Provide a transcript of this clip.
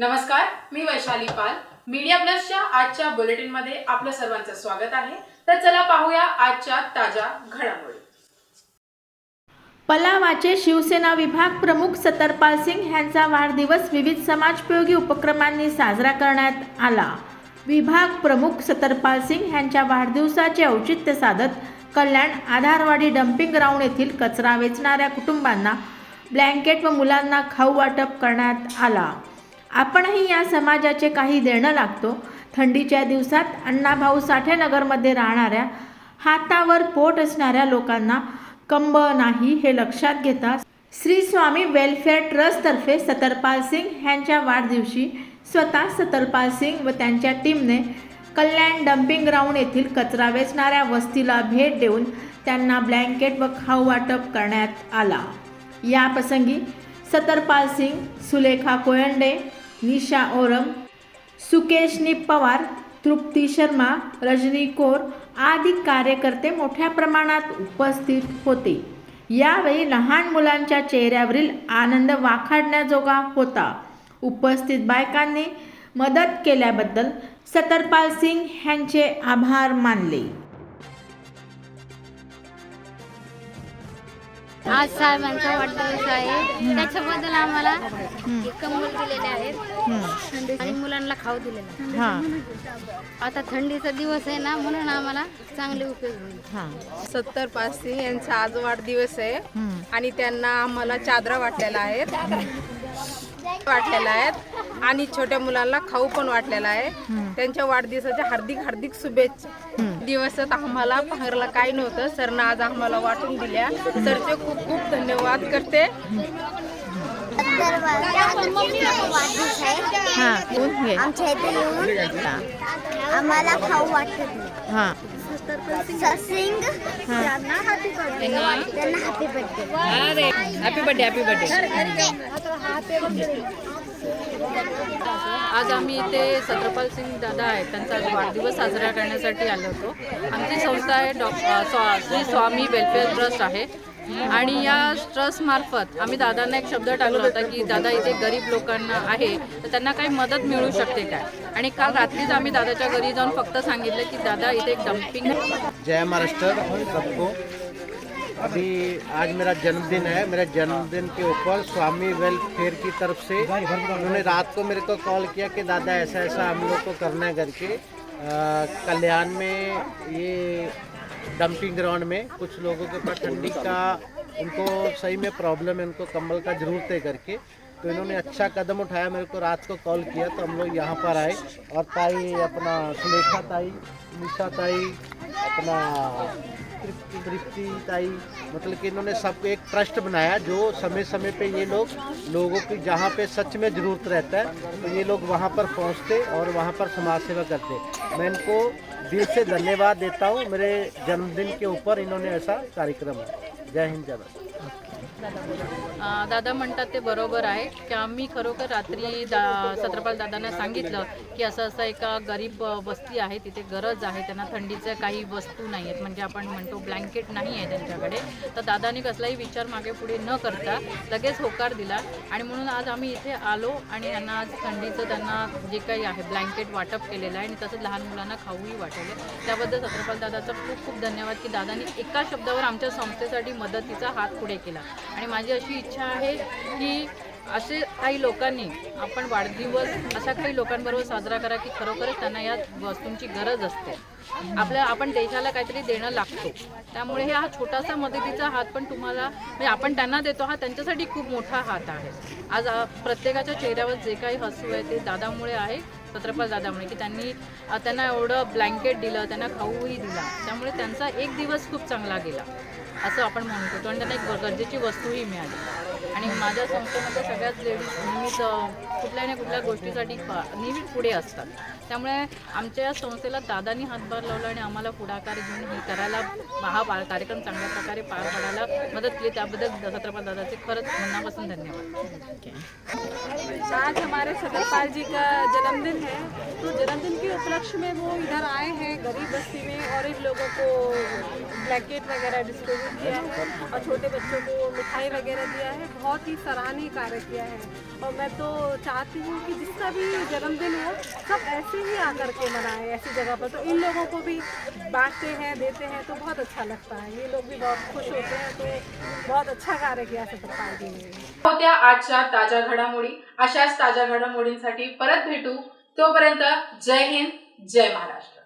नमस्कार मी वैशाली पाल. मीडिया प्लसच्या आजच्या बुलेटिनमध्ये आपलं सर्वांचं स्वागत आहे. तर चला पाहूया आजच्या ताज्या घडामोडी. पलावाचे शिवसेना विभाग प्रमुख सतरपाल सिंग यांचा वाढदिवस विविध समाजपयोगी उपक्रमांनी साजरा करण्यात आला. विभाग प्रमुख सतरपाल सिंग यांच्या वाढदिवसाचे औचित्य साधत कल्याण आधारवाडी डम्पिंग ग्राउंड येथील कचरा वेचणाऱ्या कुटुंबांना ब्लँकेट व मुलांना खाऊ वाटप करण्यात आला. आपणही या समाजाचे काही देणं लागतो. थंडीच्या दिवसात अण्णाभाऊ साठे नगरमध्ये राहणाऱ्या हातावर पोट असणाऱ्या लोकांना कंब नाही हे लक्षात घेता श्री स्वामी वेलफेअर ट्रस्टतर्फे सतरपाल सिंग यांच्या वाढदिवशी स्वतः सतरपाल सिंग व त्यांच्या टीमने कल्याण डम्पिंग ग्राउंड येथील कचरा वेचणाऱ्या वस्तीला भेट देऊन त्यांना ब्लँकेट व खाऊ वाटप करण्यात आला. या प्रसंगी सतरपाल सिंग सुलेखा कोयंडे निशा ओरम सुकेशनी पवार तृप्ती शर्मा रजनी कोर आदी कार्यकर्ते मोठ्या प्रमाणात उपस्थित होते. यावेळी लहान मुलांच्या चेहऱ्यावरील आनंद वाखाडण्याजोगा होता. उपस्थित बायकांनी मदत केल्याबद्दल सतरपाल सिंग यांचे आभार मानले. आज साहेबांचा वाढदिवस आहे. त्याच्याबद्दल आम्हाला कंबल दिलेले आहेत. आणि मुलांना खाऊ दिलेला आहे. आता थंडीचा दिवस आहे ना म्हणून आम्हाला चांगले उपयोग होईल. सत्तर पाचशे यांचा आज वाढदिवस आहे. आणि त्यांना आम्हाला चादरा वाटलेल्या आहेत. वाटलेल्या आहेत. आणि छोट्या मुलांना खाऊ पण वाटलेला आहे. त्यांच्या वाढदिवसाच्या हार्दिक हार्दिक शुभेच्छा. दिवसात आम्हाला पाहायला काही नव्हतं सरनं आज आम्हाला वाटून दिल्या. सरचे खूप खूप धन्यवाद करते. आमच्या इथे येऊन आम्हाला खाऊ वाटत नाही. ससिंग त्यांना happy birthday happy birthday happy birthday happy birthday आज आम्ही इथे सत्रपाल सिंग दादा आहेत. त्यांचा आज वाढदिवस साजरा करण्यासाठी आलो होतो. आमची संस्था आहे डॉ श्री स्वामी वेलफेअर ट्रस्ट आहे. आणि या ट्रस्टमार्फत आम्ही दादांना एक शब्द टाकला होता की दादा इथे गरीब लोकांना आहे तर त्यांना काही मदत मिळू शकते काय आणि काल रात्रीच आम्ही दादाच्या घरी जाऊन फक्त सांगितलं की दादा इथे एक डम्पिंग जय महाराष्ट्र अभी आज मेरा जन्मदिन है। मेरे जन्मदिन के ऊपर स्वामी वेलफेयर की तरफ़ से उन्होंने रात को मेरे को कॉल किया कि, दादा ऐसा ऐसा हम लोग को करना है करके कल्याण में ये डंपिंग ग्राउंड में कुछ लोगों के पास ठंडी का, उनको सही में प्रॉब्लम है, उनको कंबल का ज़रूरत है करके तो इन्होंने अच्छा कदम उठाया, मेरे को रात को कॉल किया तो हम लोग यहाँ पर आए। और ताई, अपना सुलेखा ताई, निशा ताई, अपना तृप्ति तृप्ति ताई। मतलब कि इन्होंने सब एक ट्रस्ट बनाया जो समय समय पे ये लोग लोगों की जहाँ पे सच में ज़रूरत रहता है तो ये लोग वहाँ पर पहुँचते और वहाँ पर समाज सेवा करते। मैं इनको दिल से धन्यवाद देता हूँ। मेरे जन्मदिन के ऊपर इन्होंने ऐसा कार्यक्रम है। जय हिंद, जय भारत। दादा म्हणतात ते बरोबर आहे की आम्ही खरोखर रात्री दा सत्रपाल दादांना सांगितलं की असं असं एका गरीब वस्ती आहे तिथे गरज आहे त्यांना थंडीच्या काही वस्तू नाही आहेत म्हणजे आपण म्हणतो ब्लँकेट नाही आहे त्यांच्याकडे. तर दादाने कसलाही विचार मागे पुढे न करता लगेच होकार दिला आणि म्हणून आज आम्ही इथे आलो आणि त्यांना आज थंडीचं त्यांना जे काही आहे ब्लँकेट वाटप केलेलं आहे आणि तसंच लहान मुलांना खाऊही वाटवलं त्याबद्दल सत्रपाल दादाचा खूप खूप धन्यवाद की दादांनी एका शब्दावर आमच्या संस्थेसाठी मदतीचा हात पुढे केला. आणि माझी अशी इच्छा आहे की असे काही लोकांनी आपण वाढदिवस अशा काही लोकांबरोबर साजरा करा की खरोखरच त्यांना या वस्तूंची गरज असते. आपल्या आपण देशाला काहीतरी देणं लागतो. त्यामुळे हे हा छोटासा मदतीचा हात पण तुम्हाला म्हणजे आपण त्यांना देतो हा त्यांच्यासाठी खूप मोठा हात आहे. आज प्रत्येकाच्या चेहऱ्यावर जे काही हसू आहे ते दादामुळे आहे छत्रपाल दादामुळे की त्यांनी त्यांना एवढं ब्लँकेट दिलं त्यांना खाऊही दिला. त्यामुळे त्यांचा एक दिवस खूप चांगला गेला. असं आपण म्हणू शकतो आणि त्यांना एक गरजेची वस्तूही मिळाली. आणि माझ्या संस्थेमध्ये सगळ्याच लेडीज नेहमीच कुठल्या ना कुठल्या गोष्टीसाठी नेहमी पुढे असतात. त्यामुळे आमच्या या संस्थेला दादानी हातभार लावला आणि आम्हाला पुढाकार घेऊन हे करायला हा कार्यक्रम चांगल्या प्रकारे पार पाडायला मदत केली. त्याबद्दल छत्रपाल दादाचे खरंच मनापासून धन्यवाद. आज हमारे सतरपाल जी का जन्मदिन है. तो जन्मदिन के उपलक्ष्य में वो इधर आए हैं. गरीब बस्ती में और इन लोगों को ब्लैकेट वगैरह डिस्ट्रीब्यूट किया है और छोटे बच्चों को मिठाई वगैरह दिया है। बहुत ही सराहनीय कार्य किया है। और मैं तो चाहती हूँ कि जिसका भी जन्मदिन हो सब ऐसे ही आकर के मनाए ऐसी जगह पर। तो इन लोगों को भी बांटते हैं देते हैं तो बहुत अच्छा लगता है। ये लोग भी बहुत खुश होते हैं तो बहुत अच्छा कार्य किया सत्यपाल जी ने। होत्या आजच्या ताज्या घडामोडी। अशाच ताज्या घडामोडींसाठी परत भेटू. तोपर्यंत जय हिंद जय महाराष्ट्र.